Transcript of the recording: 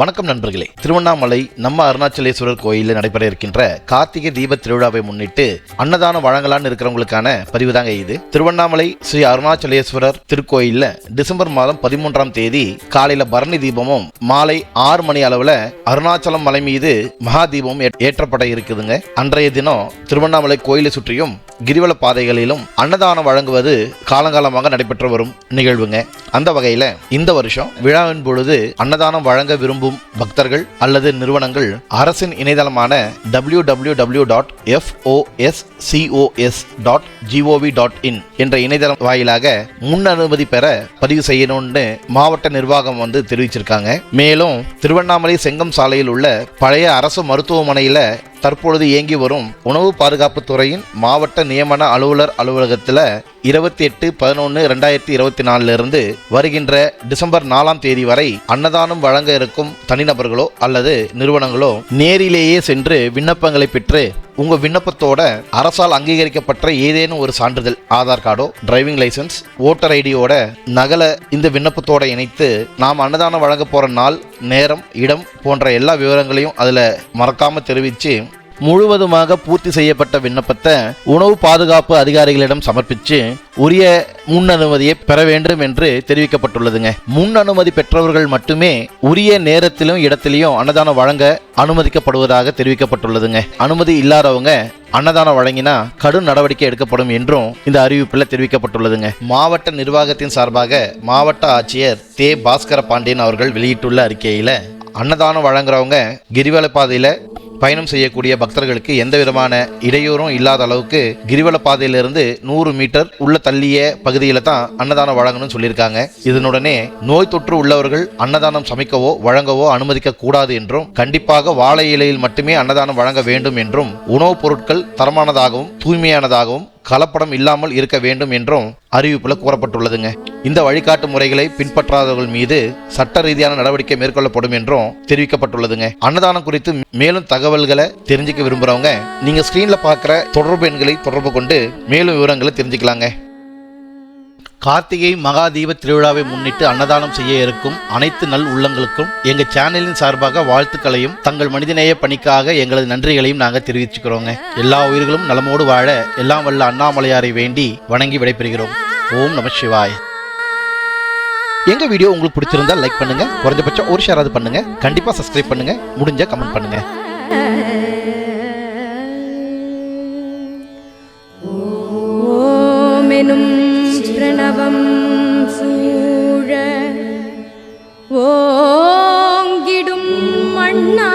வணக்கம் நண்பர்களே. திருவண்ணாமலை நம்ம அருணாச்சலேஸ்வரர் கோயிலில் நடைபெற இருக்கின்ற கார்த்திகை தீப திருவிழாவை முன்னிட்டு அன்னதானம் வழங்கலான்னு இருக்கிறவங்களுக்கான பதிவு தாங்க இது. திருவண்ணாமலை ஸ்ரீ அருணாச்சலேஸ்வரர் திருக்கோயில்ல டிசம்பர் மாதம் பதிமூன்றாம் தேதி காலையில பரணி தீபமும் மாலை ஆறு மணி அளவுல அருணாச்சலம் மலை மீது மகா தீபமும் ஏற்றப்பட இருக்குதுங்க. அன்றைய தினம் திருவண்ணாமலை கோயிலை சுற்றியும் கிரிவல பாதைகளிலும் அன்னதானம் வழங்குவது காலங்காலமாக நடைபெற்று வரும் நிகழ்வுங்க. அந்த வகையில் இந்த வருஷம் விழாவின் பொழுது அன்னதானம் வழங்க விரும்பும் பக்தர்கள் அல்லது நிறுவனங்கள் அரசின் இணையதளமான W W W dot FOSCOS dot GOV dot in என்ற இணையதளம் வாயிலாக முன் அனுமதி பெற பதிவு செய்யணும்னு மாவட்ட நிர்வாகம் வந்து தெரிவிச்சிருக்காங்க. மேலும் திருவண்ணாமலை செங்கம் சாலையில் உள்ள பழைய அரசு மருத்துவமனையில தற்பொழுது இயங்கி வரும் உணவு பாதுகாப்பு துறையின் மாவட்ட நியமன அலுவலர் அலுவலகத்தில் இருபத்தி எட்டு பதினொன்று ரெண்டாயிரத்தி இருபத்தி நாலிலிருந்து வருகின்ற டிசம்பர் நாலாம் தேதி வரை அன்னதானம் வழங்க இருக்கும் தனிநபர்களோ அல்லது நிறுவனங்களோ நேரிலேயே சென்று விண்ணப்பங்களை பெற்று உங்கள் விண்ணப்பத்தோட அரசால் அங்கீகரிக்கப்பட்ட ஏதேனும் ஒரு சான்றிதழ் ஆதார் கார்டோ டிரைவிங் லைசன்ஸ் ஓட்டர் ஐடியோட நகலை இந்த விண்ணப்பத்தோட இணைத்து நாம் அன்னதானம் வழங்க போகிற நாள் நேரம் இடம் போன்ற எல்லா விவரங்களையும் அதில் மறக்காமல் தெரிவித்து முழுவதுமாக பூர்த்தி செய்யப்பட்ட விண்ணப்பத்தை உணவு பாதுகாப்பு அதிகாரிகளிடம் சமர்ப்பித்து உரிய முன் அனுமதியை பெற வேண்டும் என்று தெரிவிக்கப்பட்டுள்ளதுங்க. முன் அனுமதி பெற்றவர்கள் மட்டுமே உரிய நேரத்திலும் இடத்திலையும் அன்னதானம் வழங்க அனுமதிக்கப்படுவதாக தெரிவிக்கப்பட்டுள்ளதுங்க. அனுமதி இல்லாதவங்க அன்னதானம் வழங்கினா கடும் நடவடிக்கை எடுக்கப்படும் என்றும் இந்த அறிவிப்பில் தெரிவிக்கப்பட்டுள்ளதுங்க. மாவட்ட நிர்வாகத்தின் சார்பாக மாவட்ட ஆட்சியர் தே. பாஸ்கர பாண்டியன் அவர்கள் வெளியிட்டுள்ள அறிக்கையில் அன்னதானம் வழங்குறவங்க கிரிவல பாதையில் பயணம் செய்யக்கூடிய பக்தர்களுக்கு எந்த விதமான இடையூறும் இல்லாத அளவுக்கு கிரிவல பாதையிலிருந்து நூறு மீட்டர் உள்ள தள்ளிய பகுதியில் தான் அன்னதானம் வழங்கணும்னு சொல்லியிருக்காங்க. இதனுடனே நோய் தொற்று உள்ளவர்கள் அன்னதானம் சமைக்கவோ வழங்கவோ அனுமதிக்க கூடாது என்றும் கண்டிப்பாக வாழை இலையில் மட்டுமே அன்னதானம் வழங்க வேண்டும் என்றும் உணவுப் பொருட்கள் தரமானதாகவும் தூய்மையானதாகவும் கலப்படம் இல்லாமல் இருக்க வேண்டும் என்றும் அறிவிப்பில் கூறப்பட்டுள்ளதுங்க. இந்த வழிகாட்டு முறைகளை பின்பற்றாதவர்கள் மீது சட்ட ரீதியான நடவடிக்கை மேற்கொள்ளப்படும் என்றும் தெரிவிக்கப்பட்டுள்ளதுங்க. அன்னதானம் குறித்து மேலும் தகவல்களை தெரிஞ்சுக்க விரும்புறவங்க நீங்க ஸ்கிரீன்ல பார்க்குற தொடர்பு எண்களை தொடர்பு கொண்டு மேலும் விவரங்களை தெரிஞ்சுக்கலாங்க. கார்த்திகை மகா தீப திருவிழாவை முன்னிட்டு அன்னதானம் செய்ய இருக்கும் அனைத்து நல் உள்ளங்களுக்கும் எங்க சேனலின் சார்பாக வாழ்த்துக்களையும் தங்கள் மனிதநேய பணிக்காக எங்களது நன்றிகளையும் நாங்கள் தெரிவிச்சுக்கிறோங்க. எல்லா உயிர்களும் நலமோடு வாழ எல்லாம் வல்ல அண்ணாமலையாரை வேண்டி வணங்கி விடைபெறுகிறோம். ஓம் நம சிவாய். எங்க வீடியோ உங்களுக்கு பிடிச்சிருந்தா லைக் பண்ணுங்க குறைஞ்சபட்சம் ஒரு ஷேர் அது பண்ணுங்க கண்டிப்பா சப்ஸ்கிரைப் பண்ணுங்க முடிஞ்ச கமெண்ட் பண்ணுங்க. தவம் சூழ ஓங்கிடும் மண்ணா